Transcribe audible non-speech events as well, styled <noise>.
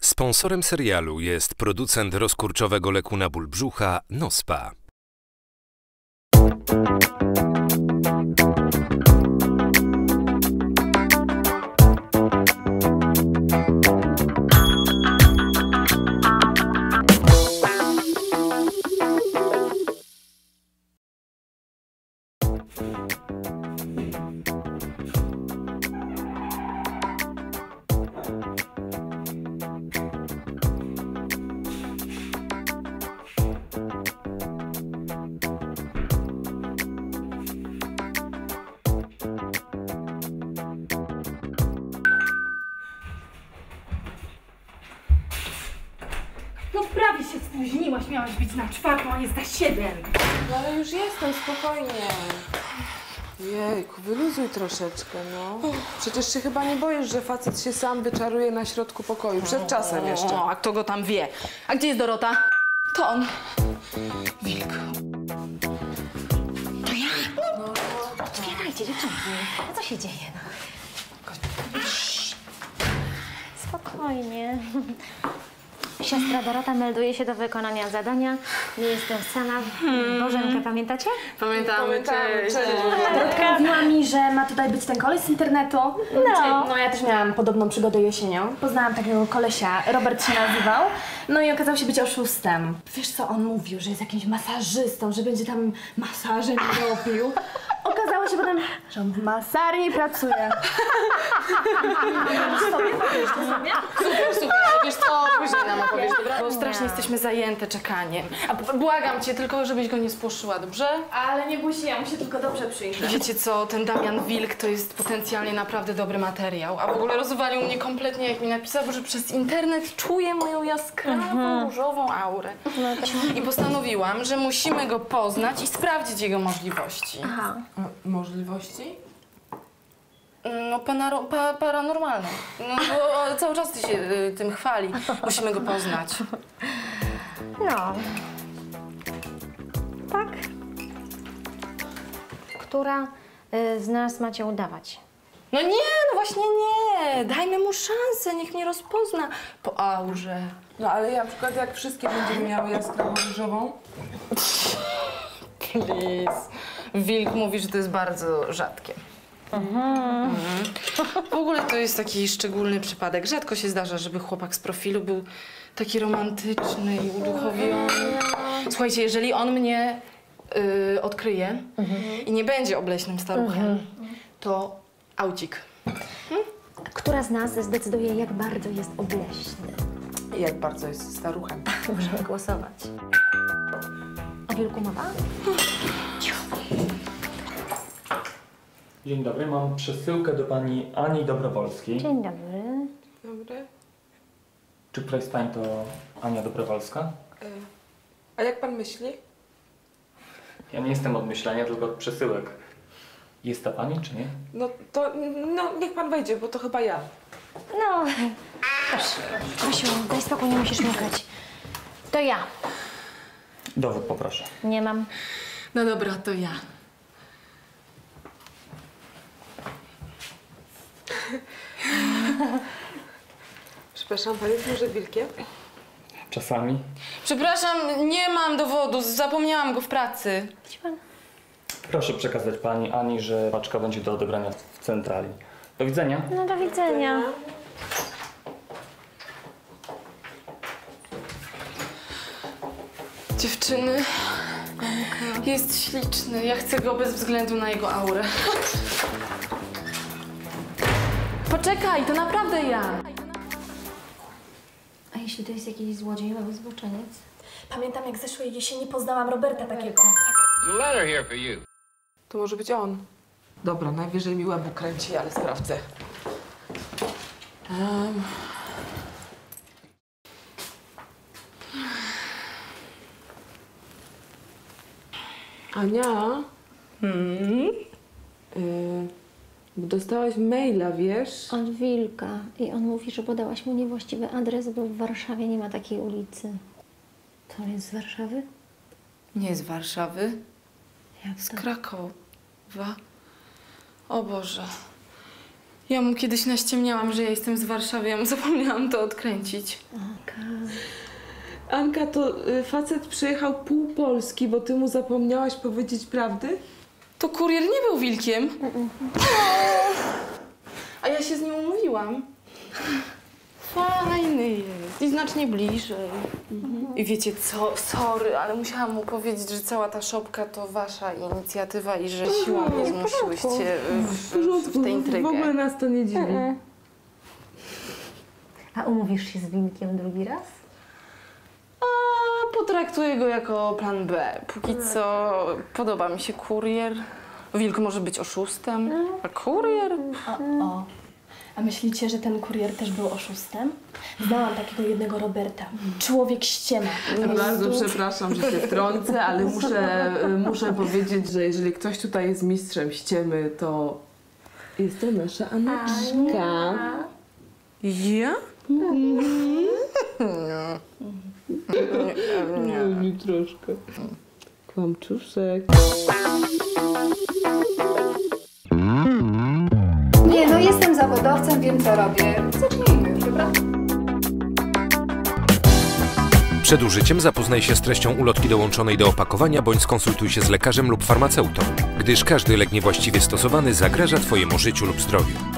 Sponsorem serialu jest producent rozkurczowego leku na ból brzucha Nospa. Spóźniłaś, miałaś być na czwartą, a jest za siedem. No ale już jestem, spokojnie. Jejku, wyluzuj troszeczkę, no. Przecież się chyba nie boisz, że facet się sam wyczaruje na środku pokoju. Przed czasem jeszcze. O, a kto go tam wie? A gdzie jest Dorota? To on. Wilk. To ja? Otwierajcie, dziewczynki. No co się dzieje? No? Spokojnie. Siostra Dorota melduje się do wykonania zadania. Nie jestem sama. Bożenkę pamiętacie? Pamiętamy, cześć. Dorotka mówiła mi, że ma tutaj być ten koleś z internetu. No. no ja też miałam podobną przygodę jesienią. Poznałam takiego kolesia, Robert się nazywał. No i okazał się być oszustem. Wiesz co, on mówił, że jest jakimś masażystą, że będzie tam masaże mi robił. Okazało się potem, że on w masarni pracuje. <laughs> Super, super. Wiesz co, później nam <laughs> opowiesz, dobra? Bo strasznie jesteśmy zajęte czekaniem. A b- błagam cię tylko, żebyś go nie spłoszyła, dobrze? Ale nie bój się, ja mu się tylko dobrze przyjrzę. Wiecie co, ten Damian Wilk to jest potencjalnie naprawdę dobry materiał. A w ogóle rozwalił mnie kompletnie, jak mi napisał, że przez internet czuje moją jaskrawą, różową aurę. I postanowiłam, że musimy go poznać i sprawdzić jego możliwości. Aha. A możliwości? No, panaro, pa, paranormalne. No, bo cały czas ty się y, tym chwali. Musimy go poznać. No. Tak. Która y, z nas macie udawać? No nie, no właśnie nie. Dajmy mu szansę, niech mnie rozpozna po aurze. No ale na przykład jak wszystkie będziemy miały jaskrawo różową? Please. Wilk mówi, że to jest bardzo rzadkie. Mhm. W ogóle to jest taki szczególny przypadek. Rzadko się zdarza, żeby chłopak z profilu był taki romantyczny i uduchowiony. Słuchajcie, jeżeli on mnie y, odkryje i nie będzie obleśnym staruchem, to aucik. Która z nas zdecyduje, jak bardzo jest obleśny? I jak bardzo jest staruchem. <laughs> Możemy głosować. O wilku mowa? <laughs> Dzień dobry, mam przesyłkę do pani Ani Dobrowolskiej. Dzień dobry. Dobry. Czy któraś z pań to Ania Dobrowolska? Y, A jak pan myśli? Ja nie jestem od myślenia, tylko od przesyłek. Jest ta pani, czy nie? No to, no niech pan wejdzie, bo to chyba ja. No, proszę. Kasiu, daj spokój, nie musisz mukać. To ja. Dowód poproszę. Nie mam. No dobra, to ja. <laughs> Przepraszam, pan jest może wilkiem? Czasami. Przepraszam, nie mam dowodu, zapomniałam go w pracy. Widzi pan? Proszę przekazać pani Ani, że paczka będzie do odebrania w centrali. Do widzenia. No do widzenia. Dziewczyny, jest śliczny. Ja chcę go bez względu na jego aurę. Poczekaj, to naprawdę ja. A jeśli to jest jakiś złodziej albo zboczeniec? Pamiętam, jak zeszłej jesieni poznałam Roberta takiego. There's a letter here for you. To może być on. Dobra, najwyżej mi łeb ukręci, ale sprawdzę. Em. Ania? Hmm? Dostałaś maila, wiesz? Od Wilka. I on mówi, że podałaś mu niewłaściwy adres, bo w Warszawie nie ma takiej ulicy. To jest z Warszawy? Nie z Warszawy, Jak z to? Krakowa. O Boże. Ja mu kiedyś naściemniałam, że ja jestem z Warszawy, ja mu <laughs> zapomniałam to odkręcić. Anka, to y, facet przyjechał pół Polski, bo ty mu zapomniałaś powiedzieć prawdy? To kurier nie był wilkiem. A ja się z nim umówiłam. Fajny jest i znacznie bliżej. I wiecie co, sorry, ale musiałam mu powiedzieć, że cała ta szopka to wasza inicjatywa i że siłą mnie zmusiłyście w, w, w tę intrygę. W ogóle nas to nie dziwi. A umówisz się z Wilkiem drugi raz? A potraktuję go jako plan B. Póki co podoba mi się kurier. Wilk może być oszustem, a kurier? O. A myślicie, że ten kurier też był oszustem? Znałam takiego jednego Roberta. Człowiek ściema. Bardzo przepraszam, że się wtrącę, ale muszę, muszę powiedzieć, że jeżeli ktoś tutaj jest mistrzem ściemy, to jest to nasza Aneczka. Ja? <laughs> Nie, troszkę. Kłamczuszek. Nie, no jestem zawodowcem, wiem co robię. Zacznijmy już, dobra? Przed użyciem zapoznaj się z treścią ulotki dołączonej do opakowania bądź skonsultuj się z lekarzem lub farmaceutą, gdyż każdy lek niewłaściwie stosowany zagraża Twojemu życiu lub zdrowiu.